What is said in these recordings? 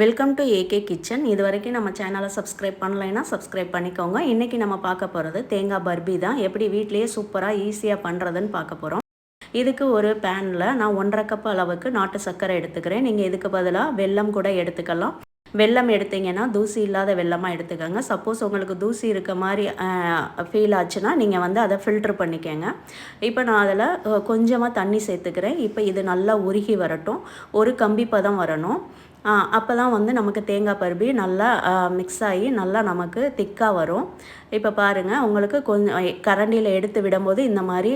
Welcome to AK kitchen இது வரைக்கும் நம்ம சேனலை சப்ஸ்கிரைப் பண்ணலைன்னா சப்ஸ்கிரைப் பண்ணிக்கோங்க. இன்றைக்கி நம்ம பார்க்க போகிறது தேங்காய் பர்பி தான். எப்படி வீட்லேயே சூப்பராக ஈஸியாக பண்ணுறதுன்னு பார்க்க போகிறோம் இதுக்கு ஒரு பேனில் நான் ஒன்றரை கப் அளவுக்கு நாட்டு சர்க்கரை எடுத்துக்கிறேன். நீங்கள் இதுக்கு பதிலாக வெல்லம் கூட எடுத்துக்கலாம். வெல்லம் எடுத்தீங்கன்னா தூசி இல்லாத வெள்ளமாக எடுத்துக்கோங்க. சப்போஸ் உங்களுக்கு தூசி இருக்க மாதிரி ஃபீல் ஆச்சுன்னா நீங்கள் வந்து அதை ஃபில்ட்ரு பண்ணிக்கோங்க. இப்போ நான் அதில் கொஞ்சமாக தண்ணி சேர்த்துக்கிறேன். இப்போ இது நல்லா உருகி வரட்டும். ஒரு கம்பி பதம் வரணும். அப்போ தான் வந்து நமக்கு தேங்காய் பருப்பி நல்லா மிக்ஸ் ஆகி நல்லா நமக்கு திக்காக வரும். இப்போ பாருங்கள் உங்களுக்கு கொஞ்சம் கரண்டியில் எடுத்து விடும்போது இந்த மாதிரி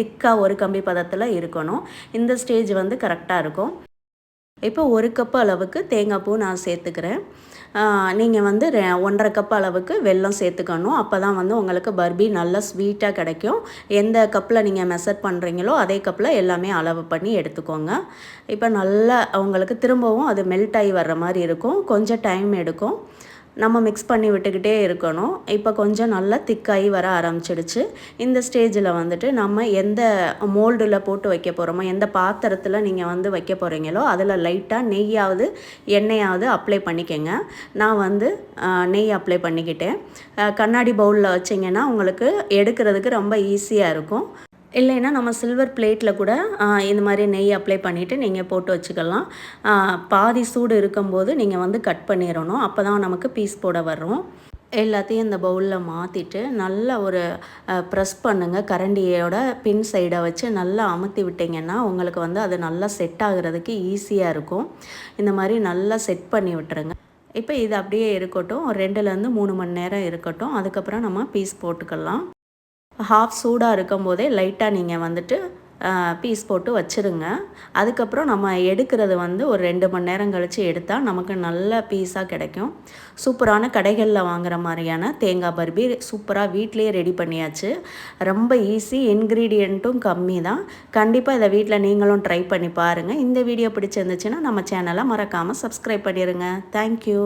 திக்காக ஒரு கம்பி பதத்தில் இருக்கணும். இந்த ஸ்டேஜ் வந்து கரெக்டாக இருக்கும். இப்போ ஒரு கப் அளவுக்கு தேங்காய் பூ நான் சேர்த்துக்கிறேன். நீங்கள் வந்து ஒன்றரை கப் அளவுக்கு வெல்லம் சேர்த்துக்கணும். அப்போ தான் வந்து உங்களுக்கு பர்பி நல்லா ஸ்வீட்டாக கிடைக்கும். எந்த கப்பில் நீங்கள் மெசர் பண்ணுறீங்களோ அதே கப்பில் எல்லாமே அளவு பண்ணி எடுத்துக்கோங்க. இப்போ நல்லா உங்களுக்கு திரும்பவும் அது மெல்ட் ஆகி வர்ற மாதிரி இருக்கும். கொஞ்சம் டைம் எடுக்கும். நம்ம மிக்ஸ் பண்ணி விட்டுக்கிட்டே இருக்கணும். இப்போ கொஞ்சம் நல்லா திக்காகி வர ஆரம்பிச்சிடுச்சு. இந்த ஸ்டேஜில் வந்துட்டு நம்ம எந்த மோல்டில் போட்டு வைக்க போகிறோமோ எந்த பாத்திரத்தில் நீங்கள் வந்து வைக்க போகிறீங்களோ அதில் லைட்டாக நெய்யாவது எண்ணெயாவது அப்ளை பண்ணிக்கோங்க. நான் வந்து நெய் அப்ளை பண்ணிக்கிட்டேன். கண்ணாடி பவுலில் வச்சிங்கன்னா உங்களுக்கு எடுக்கிறதுக்கு ரொம்ப ஈஸியாக இருக்கும். இல்லைன்னா நம்ம சில்வர் பிளேட்டில் கூட இந்த மாதிரி நெய் அப்ளை பண்ணிவிட்டு நீங்கள் போட்டு வச்சுக்கலாம். பாதி சூடு இருக்கும்போது நீங்கள் வந்து கட் பண்ணிடணும். அப்போ தான் நமக்கு பீஸ் போட வரும். எல்லாத்தையும் இந்த பவுலில் மாற்றிட்டு நல்லா ஒரு ப்ரெஸ் பண்ணுங்கள் கரண்டியோட பின் சைடை வச்சு நல்லா அமுத்தி விட்டிங்கன்னா உங்களுக்கு வந்து அது நல்லா செட் ஆகுறதுக்கு ஈஸியாக இருக்கும். இந்த மாதிரி நல்லா செட் பண்ணி விட்டுருங்க. இப்போ இது அப்படியே இருக்கட்டும். ரெண்டுலேருந்து மூணு மணி நேரம் இருக்கட்டும். அதுக்கப்புறம் நம்ம பீஸ் போட்டுக்கலாம். ஹாஃப் சூடாக இருக்கும் போதே லைட்டாக நீங்கள் வந்துட்டு பீஸ் போட்டு வச்சுருங்க. அதுக்கப்புறம் நம்ம எடுக்கிறது வந்து ஒரு ரெண்டு மணி நேரம் கழித்து எடுத்தால் நமக்கு நல்ல பீஸாக கிடைக்கும். சூப்பரான கடைகளில் வாங்குகிற மாதிரியான தேங்காய் பர்பி சூப்பராக வீட்லேயே ரெடி பண்ணியாச்சு. ரொம்ப ஈஸி இன்க்ரீடியண்ட்டும் கம்மி தான். கண்டிப்பாக இதை வீட்டில் நீங்களும் ட்ரை பண்ணி பாருங்கள் இந்த வீடியோ பிடிச்சிருந்துச்சுன்னா நம்ம சேனலை மறக்காமல் சப்ஸ்கிரைப் பண்ணிடுங்க தேங்க்யூ